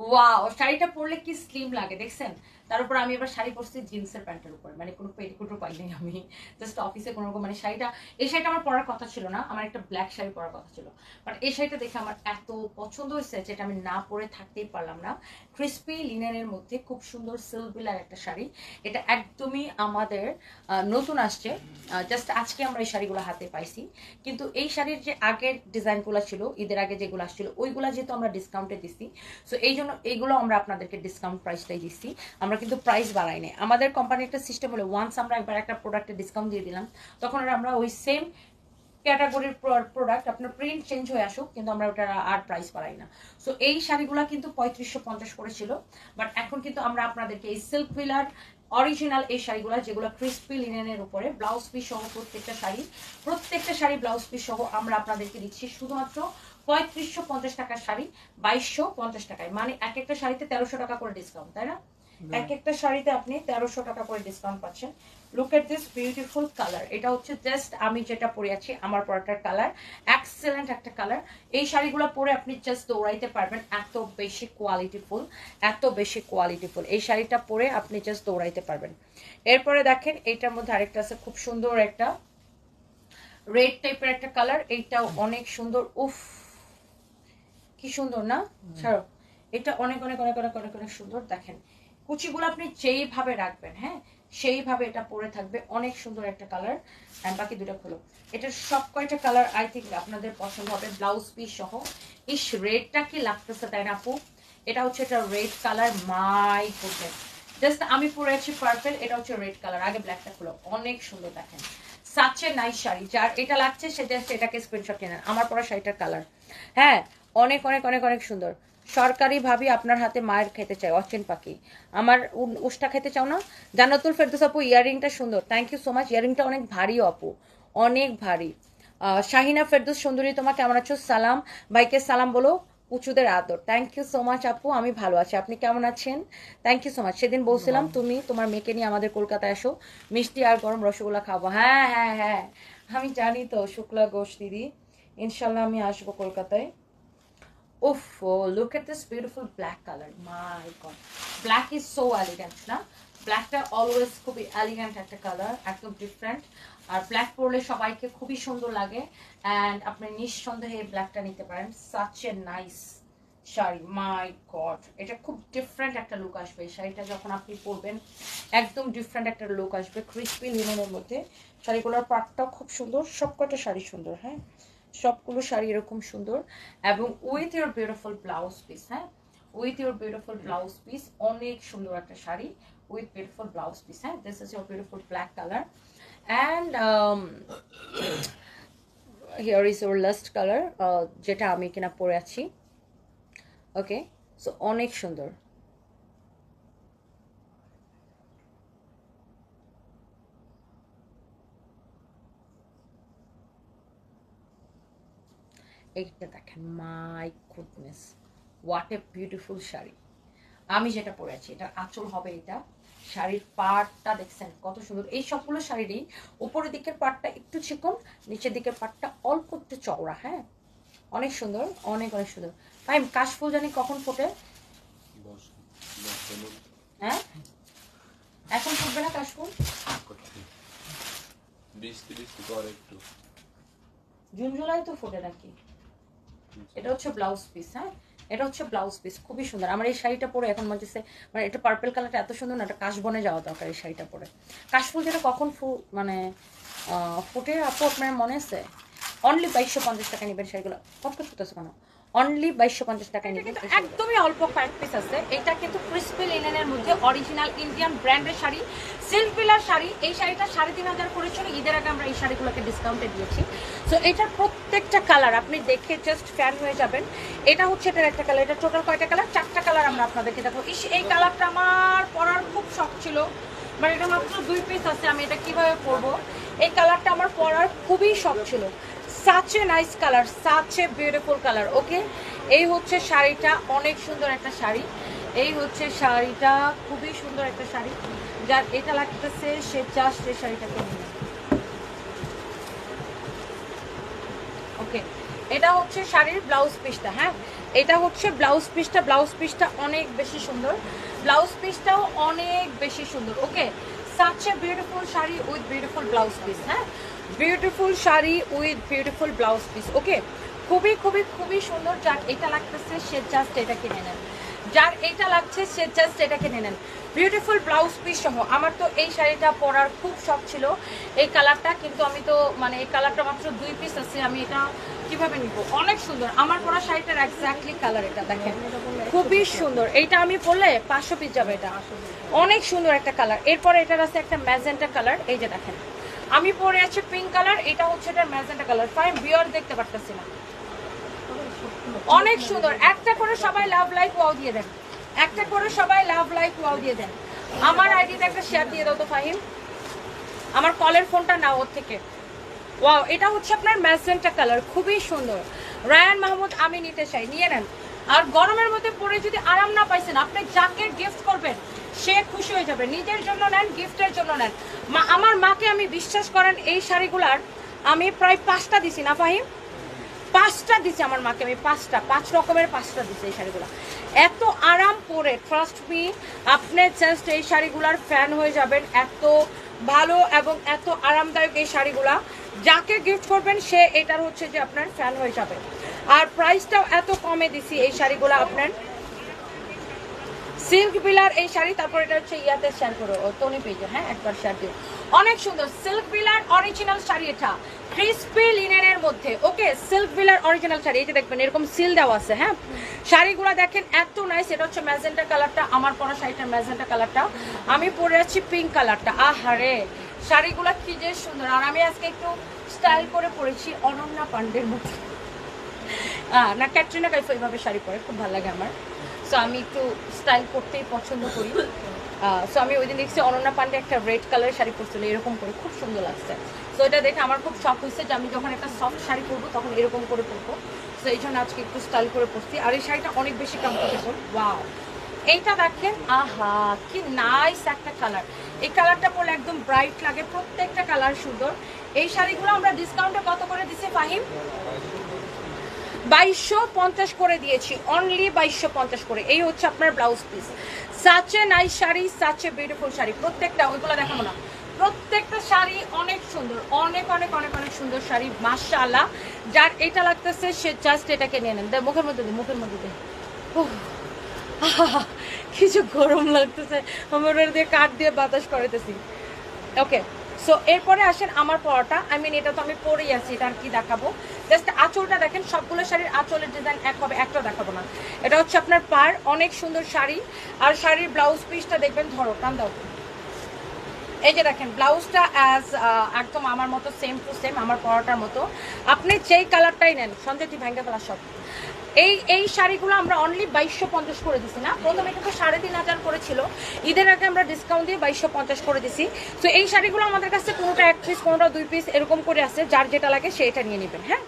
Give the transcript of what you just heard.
Wow শাড়িটা পরলে কি স্লিম লাগে দেখছেন তার উপর আমি এবার শাড়ি পরছি জিন্সের প্যান্টের উপর মানে কোনো পেটিকুটও পাইনি আমি। জাস্ট অফিসে কোনো রকম মানে শাড়িটা, এই শাড়িটা আমার পরার কথা ছিল না, আমার একটা ব্ল্যাক শাড়ি পরার কথা ছিল। বাট এই শাড়িটা দেখে আমার এত পছন্দ হয়েছে যেটা আমি না পরে থাকতেই পারলাম না। ক্রিস্পি লিনেনের মধ্যে খুব সুন্দর সিলবিলার একটা শাড়ি। এটা একদমই আমাদের নতুন আসছে। জাস্ট আজকে আমরা এই শাড়িগুলো হাতে পাইছি। কিন্তু এই শাড়ির যে আগের ডিজাইনগুলো ছিল, ঈদের আগে যেগুলো আসছিল, ওইগুলা যেহেতু আমরা ডিসকাউন্টে দিছি সো এই জন্য এইগুলো আমরা আপনাদেরকে ডিসকাউন্ট প্রাইসটাই দিচ্ছি। আমরা কিন্তু প্রাইস বাড়াই নাই আমাদের কোম্পানির একটা সিস্টেম হলো ওয়ান্স আমরা একবার একটা প্রোডাক্টে ডিসকাউন্ট দিয়ে দিলাম, তখন আমরা ওই সেম ক্যাটাগরির প্রোডাক্ট আপনার প্রিন্ট চেঞ্জ হয়ে আসুক, কিন্তু আমরা ওটা আর প্রাইস বাড়াই না। সো এই শাড়িগুলো কিন্তু পঁয়ত্রিশশো পঞ্চাশ করেছিল বাট এখন কিন্তু আমরা আপনাদেরকে এই সিল্ক বিলার অরিজিনাল এই শাড়িগুলো, যেগুলো ক্রিস্পি লিনেনের উপরে ব্লাউজ পিস সহ প্রত্যেকটা শাড়ি প্রত্যেকটা শাড়ি ব্লাউজ পিস সহ আমরা আপনাদেরকে দিচ্ছি শুধুমাত্র পঁয়ত্রিশশো পঞ্চাশ টাকার শাড়ি, বাইশশো পঞ্চাশ টাকায়। মানে এক একটা শাড়িতে তেরোশো টাকা করে ডিসকাউন্ট তাই না? এক একটা শাড়িতে আপনি তেরোশো টাকা করে ডিসকাউন্ট পাচ্ছেন। Look at this beautiful colour এটা হচ্ছে জাস্ট আমি যেটা পরে আছি আমার পরাটার কালার এক্সেলেন্ট একটা কালার এই শাড়িগুলো পরে আপনি জাস্ট দৌড়াইতে পারবেন। এত বেশি কোয়ালিটিফুল এত বেশি কোয়ালিটিফুল এই শাড়িটা পরে আপনি জাস্ট দৌড়াইতে পারবেন। এরপরে দেখেন এইটার মধ্যে আরেকটা আছে খুব সুন্দর একটা রেড টাইপের একটা কালার এইটাও অনেক সুন্দর। উফ কি সুন্দর না? ছাড়ো। এটা অনেক অনেক অনেক অনেক অনেক অনেক সুন্দর। দেখেন কুচিগুলো আপনি যেইভাবে রাখবেন হ্যাঁ সেইভাবে এটা পরে থাকবে। অনেক সুন্দর একটা কালার অ্যান্ড বাকি দুটো খোলো। এটার সব কয়টা কালার আই থিঙ্ক আপনাদের পছন্দ হবে ব্লাউজ পিস সহ। ইস রেডটা কি লাগতেছে তাই না আপু? এটা হচ্ছে এটা red colour my goodness just আমি পরে আছি পার্পেল এটা হচ্ছে রেড কালার আগে ব্ল্যাকটা খুলো। অনেক সুন্দর দেখেন। Such a nice sari. যার এটা লাগছে সেটা এটাকে স্ক্রিনশট কেনেন আমার পরা শাড়িটার কালার হ্যাঁ অনেক অনেক অনেক অনেক সুন্দর। সরকারি ভাবি আপনার হাতে মায়ের খেতে চাই অচেন পাখি। আমার উষ্টা খেতে চাও না? জান্নাতুল ফেরদৌস আপু ইয়ারিংটা সুন্দর। থ্যাংক ইউ সো মাচ ইয়ারিংটা অনেক ভারী আপু। অনেক ভারী। শাহিনা ফেরদৌস সুন্দরী তোমার কেমন আছো? সালাম। ভাইকে সালাম বলো উঁচুদের আদর। থ্যাংক ইউ সো মাচ আপু আমি ভালো আছি। আপনি কেমন আছেন? থ্যাংক ইউ সো মাচ সেদিন বলছিলাম তুমি তোমার মেয়েকে নিয়ে আমাদের কলকাতায় আসো। মিষ্টি আর গরম রসগোল্লা খাব। হ্যাঁ হ্যাঁ হ্যাঁ। আমি জানি তো শুক্লা ঘোষ দিদি। ইনশাল্লাহ আমি আসব কলকাতায়। উফ look at this beautiful black colour my god black is so elegant না ব্ল্যাকটা অলওয়েজ খুবই এলিগেন্ট একটা কালার একদম ডিফারেন্ট আর ব্ল্যাক পরলে সবাইকে খুবই সুন্দর লাগে অ্যান্ড আপনি নিঃসন্দেহে ব্ল্যাকটা নিতে পারেন। Such a nice sari my god এটা খুব ডিফারেন্ট একটা লুক আসবে। শাড়িটা যখন আপনি পরবেন, একদম ডিফারেন্ট একটা লুক আসবে ক্রিস্পি লিনেনের মধ্যে। শাড়িগুলোর পাটটাও খুব সুন্দর, সবকটা শাড়ি সুন্দর হ্যাঁ? সবগুলো শাড়ি এরকম সুন্দর। এবং with your beautiful blouse piece হ্যাঁ? With your beautiful blouse piece অনেক সুন্দর একটা sari. With beautiful blouse piece হ্যাঁ? This is your beautiful black colour and here is your last colour যেটা আমি কিনা পরে আছি। ওকে সো অনেক সুন্দর। এইটা দেখেন my goodness what a beautiful sari. আমি যেটা পরে আছি এটা আঁচল হবে এটা। শাড়ির পাড়টা দেখছেন কত সুন্দর। এই সবগুলো শাড়িরই উপরের দিকের পাড়টা একটু চিকন নিচের দিকের পাড়টা অল্প একটু চওড়া হ্যাঁ? অনেক সুন্দর অনেক অনেক সুন্দর। তাই কাশফুল জানি কখন ফোটে? হ্যাঁ? এখন ফুটবে না কাশফুল? জুন জুলাই তো ফোটে নাকি? এটা হচ্ছে ব্লাউজ পিস হ্যাঁ? এটা হচ্ছে ব্লাউজ পিস খুবই সুন্দর। আমার এই শাড়িটা পরে এখন মনে হচ্ছে মানে এটা পার্পেল কালারটা এত সুন্দর না, এটা কাশবনে যাওয়া দরকার এই শাড়িটা পরে। কাশফুল যেটা কখন ফু মানে ফুটে আপু আপনার মনে আছে? অনলি বাইশশো পঞ্চাশ টাকা নেবেন শাড়িগুলো। কত ফুটেছে কেন? অনলি বাইশশো পঞ্চাশ টাকায় নেবেন একদমই অল্প কয়েক পিস আছে। এটা কিন্তু ক্রিস্পি লিনেনের মধ্যে অরিজিনাল ইন্ডিয়ান ব্র্যান্ডের শাড়ি। সিল্ক বিলার শাড়ি এই শাড়িটা সাড়ে তিন হাজার করেছিল। ঈদের আগে আমরা এই শাড়িগুলোকে ডিসকাউন্টে দিয়েছি। সো এটার প্রত্যেকটা কালার আপনি দেখে জাস্ট ফ্যান হয়ে যাবেন। এটা হচ্ছে এটার একটা কালার এটা টোটাল কয়টা কালার চারটা কালার আমরা আপনাদেরকে দেখো ইস এই কালারটা আমার পরার খুব শখ ছিল। মানে এটা মাত্র দুই পিস আছে। আমি এটা কীভাবে পরবো? এই কালারটা আমার পরার খুবই শখ ছিল। Such a nice colour such a beautiful colour okay এই হচ্ছে শাড়িটা, অনেক সুন্দর একটা শাড়ি। এই হচ্ছে শাড়িটা, খুবই সুন্দর একটা শাড়ি। যার এটা লাগতেছে, সে জাস্ট এই শাড়িটাকে ওকে এটা হচ্ছে শাড়ির ব্লাউজ পিসটা হ্যাঁ? এটা হচ্ছে ব্লাউজ পিসটা ব্লাউজ পিসটা অনেক বেশি সুন্দর। ব্লাউজ পিসটাও অনেক বেশি সুন্দর okay such a beautiful sari with beautiful blouse piece হ্যাঁ? Beautiful sari with beautiful blouse piece okay খুবই খুবই খুবই সুন্দর যার এটা লাগতেছে, সে জাস্ট এটা কিনে নেন। যার এটা লাগছে, সে জাস্ট এটা কিনে নেন। বিউটিফুল ব্লাউজ পিস সহ, আমার তো এই শাড়িটা পরার খুব শখ ছিল। এই কালারটা, কিন্তু আমি তো মানে এই কালারটা মাত্র দুই পিস আছে, আমি এটা কীভাবে নিব? অনেক সুন্দর। আমার পরা শাড়িটার এক্স্যাক্টলি কালার এটা, দেখেন। খুবই সুন্দর। এইটা আমি পরলে পাঁচশো পিস যাবে এটা। অনেক সুন্দর একটা কালার এরপরে এটার আছে একটা ম্যাজেন্টা কালার এই যে দেখেন। আমি পরে আছি পিঙ্ক কালার এটা হচ্ছে এটা ম্যাজেন্টা কালার ফাইন বিয়ার দেখতে পারতেছি না। অনেক সুন্দর। একটা করে সবাই লাভ লাইক ওয়াও দিয়ে দেন। একটা করে সবাই লাভ লাইক ওয়াও দিয়ে দেন। আমার আইডিতে একটা শেয়ার দিয়ে দাও তো, ফাহিম। আমার কলের ফোনটা নাও ওর থেকে। ওয়াও এটা হচ্ছে আপনার ম্যাজেন্টা কালার খুবই সুন্দর। রায়ান মাহমুদ, আমি নিতে চাই। নিয়ে নেন। আর গরমের মধ্যে পরে যদি আরাম না পাইছেন, আপনি যাকে গিফট করবেন সে খুশি হয়ে যাবে। নিজের জন্য নেন গিফটের জন্য নেন। মা, আমার মাকে আমি বিশ্বাস করেন, এই শাড়িগুলার আমি প্রায় পাঁচটা দিছি না, ফাহিম? পাঁচটা দিছি আমার মাকে আমি, পাঁচটা, পাঁচ রকমের পাঁচটা দিছে এই শাড়িগুলো। এত আরাম পরে ট্রাস্ট মি আপনি জাস্ট এই শাড়িগুলার ফ্যান হয়ে যাবেন, এত ভালো এবং এত আরামদায়ক এই শাড়িগুলা। যাকে গিফট করবেন, সে এটার হচ্ছে যে আপনার ফ্যান হয়ে যাবে। আর প্রাইসটাও এত কমে দিছি এই শাড়িগুলো আপনার। সিল্ক বিলার এই শাড়ি, তারপর এটা হচ্ছে ইয়াতে শেয়ার করো। টনি পেজে হ্যাঁ একবার শেয়ার দিও। অনেক সুন্দর সিল্ক বিলার অরিজিনাল শাড়ি এটা। ক্রিস্পি লিনেনের মধ্যে। ওকে, সিল্ক বিলার অরিজিনাল শাড়ি। এই যে দেখবেন, এরকম সিল দেওয়া আছে হ্যাঁ? শাড়িগুলো দেখেন, এত নাইস এটা হচ্ছে ম্যাজেন্টা কালারটা, আমার পরা শাড়িটার ম্যাজেন্টা কালারটা। আমি পরে আছি পিঙ্ক কালারটা। আহারে! শাড়িগুলো কি যে সুন্দর। আর আমি আজকে একটু স্টাইল করে পরেছি অনন্যা পান্ডের মতো। না, ক্যাটরিনা কাইফ এইভাবে শাড়ি পরে, খুব ভালো লাগে আমার। সো আমি একটু স্টাইল করতেই পছন্দ করি। সো আমি ওই দিন দেখছি অনন্যা পান্ডে একটা রেড কালারের শাড়ি পরছিল, এরকম করে, খুব সুন্দর লাগছে। সো এটা দেখে আমার খুব শখ হয়েছে যে আমি যখন একটা সফট শাড়ি পরবো, তখন এরকম করে পরবো। সো এই জন্য আজকে একটু স্টাইল করে পরছি। আর এই শাড়িটা অনেক বেশি কমফোর্টেবল ওয়াও এইটা দেখেন, আহা, কি নাইস একটা কালার এই কালারটা পরলে একদম ব্রাইট লাগে, প্রত্যেকটা কালার সুন্দর। এই শাড়িগুলো আমরা ডিসকাউন্টে কত করে দিছি, ফাহিম? বাইশশো পঞ্চাশ করে দিয়েছি অনলি বাইশশো পঞ্চাশ করে। এই হচ্ছে আপনার blouse piece such a nice sari such a beautiful sari. প্রত্যেকটা, ওইগুলো দেখাবো না। প্রত্যেকটা শাড়ি অনেক সুন্দর, অনেক অনেক অনেক অনেক সুন্দর শাড়ি, মাশাআল্লাহ। যার এটা লাগতেছে, সে জাস্ট এটাকে নিয়ে নেন। দে, মুখের মধ্যে দে, মুখের মধ্যে দে। কিছু গরম লাগতেছে। আমার দিয়ে কাঠ দিয়ে বাতাস করাইতেছি। ওকে সো এরপরে আসেন আমার পরাটা। আই মিন এটা তো আমি পরেই আছি এটা আর কি দেখাবো? জাস্ট আঁচলটা দেখেন, সবগুলো শাড়ির আঁচলের ডিজাইন এক হবে, একটা দেখাবো না। এটা হচ্ছে আপনার পার, অনেক সুন্দর শাড়ি। আর শাড়ির ব্লাউজ পিসটা দেখবেন, ধরো, টান দাও। এই যে দেখেন ব্লাউজটা অ্যাজ একদম আমার মতো সেম টু সেম আমার পরাটার মতো। আপনি যেই কালারটাই নেন সন্ধ্যে ভেঙ্গে ভেঙে ফেলা সব। এই এই শাড়িগুলো আমরা অনলি বাইশশো পঞ্চাশ করে দিছি না। প্রথমে কিন্তু সাড়ে তিন হাজার করেছিল। ঈদের আগে আমরা ডিসকাউন্ট দিয়ে বাইশশো পঞ্চাশ করে দিছি। তো এই শাড়িগুলো আমাদের কাছে কোনোটা এক পিস কোনোটা দুই পিস এরকম করে আছে। যার যেটা লাগে সে এটা নিয়ে নেবেন হ্যাঁ?